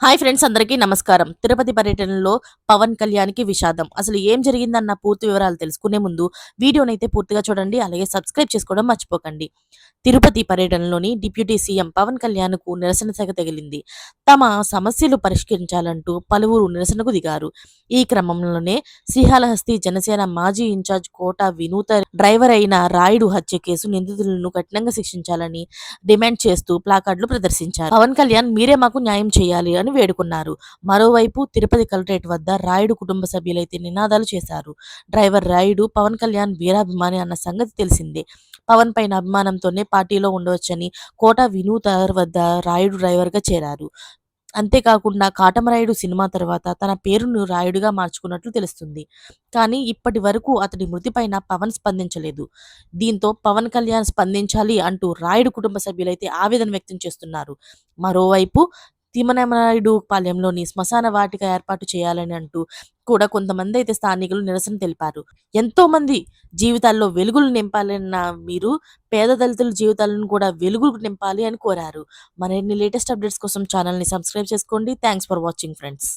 Hi friends అందరికీ నమస్కారం. తిరుపతి పర్యటనలో పవన్ కళ్యాణ్కి విషాదం. అసలు ఏం జరిగిందన్న పూర్తి వివరాలు తెలుసుకునే ముందు వీడియోనైతే పూర్తిగా చూడండి అలాగే సబ్స్క్రైబ్ చేసుకోవడం మర్చిపోకండి. తిరుపతి పర్యటనలోని డిప్యూటీ సీఎం పవన్ కళ్యాణ్కు నిరసన శాఖ తగిలింది. తమ సమస్యలు పరిష్కరించాలంటూ పలువురు నిరసనకు దిగారు. ఈ క్రమంలోనే శ్రీహాలహస్తి జనసేన మాజీ ఇన్ఛార్జ్ కోట వినూత డ్రైవర్ అయిన రాయుడు హత్య కేసు నిందితులను కఠినంగా శిక్షించాలని డిమాండ్ చేస్తూ ప్లాకార్డులు ప్రదర్శించారు. పవన్ కళ్యాణ్ మీరే మాకు న్యాయం చేయాలి అని వేడుకున్నారు. మరోవైపు తిరుపతి కలెక్టరేట్ వద్ద రాయుడు కుటుంబ సభ్యులైతే నినాదాలు చేశారు. డ్రైవర్ రాయుడు పవన్ కళ్యాణ్ వీరాభిమాని అన్న సంగతి తెలిసిందే. పవన్ పైన అభిమానంతోనే పార్టీలో ఉండవచ్చని కోట వినూతర్ వద్ద రాయుడు డ్రైవర్గా చేరారు. అంతేకాకుండా కాటమరాయుడు సినిమా తర్వాత తన పేరును రాయుడుగా మార్చుకున్నట్లు తెలుస్తుంది. కానీ ఇప్పటి వరకు అతడి మృతిపైన పవన్ స్పందించలేదు. దీంతో పవన్ కళ్యాణ్ స్పందించాలి అంటూ రాయుడు కుటుంబ సభ్యులైతే ఆవేదన వ్యక్తం చేస్తున్నారు. మరోవైపు తిమ్మనాయుడు పాలెంలోని శ్మశాన వాటిక ఏర్పాటు చేయాలని అంటూ కూడా కొంతమంది అయితే స్థానికులు నిరసన తెలిపారు. ఎంతో మంది జీవితాల్లో వెలుగులు నింపాలన్న మీరు పేద దళితుల జీవితాలను కూడా వెలుగులు నింపాలి అని కోరారు. మరిన్ని లేటెస్ట్ అప్డేట్స్ కోసం ఛానల్ని సబ్స్క్రైబ్ చేసుకోండి. Thanks for watching friends.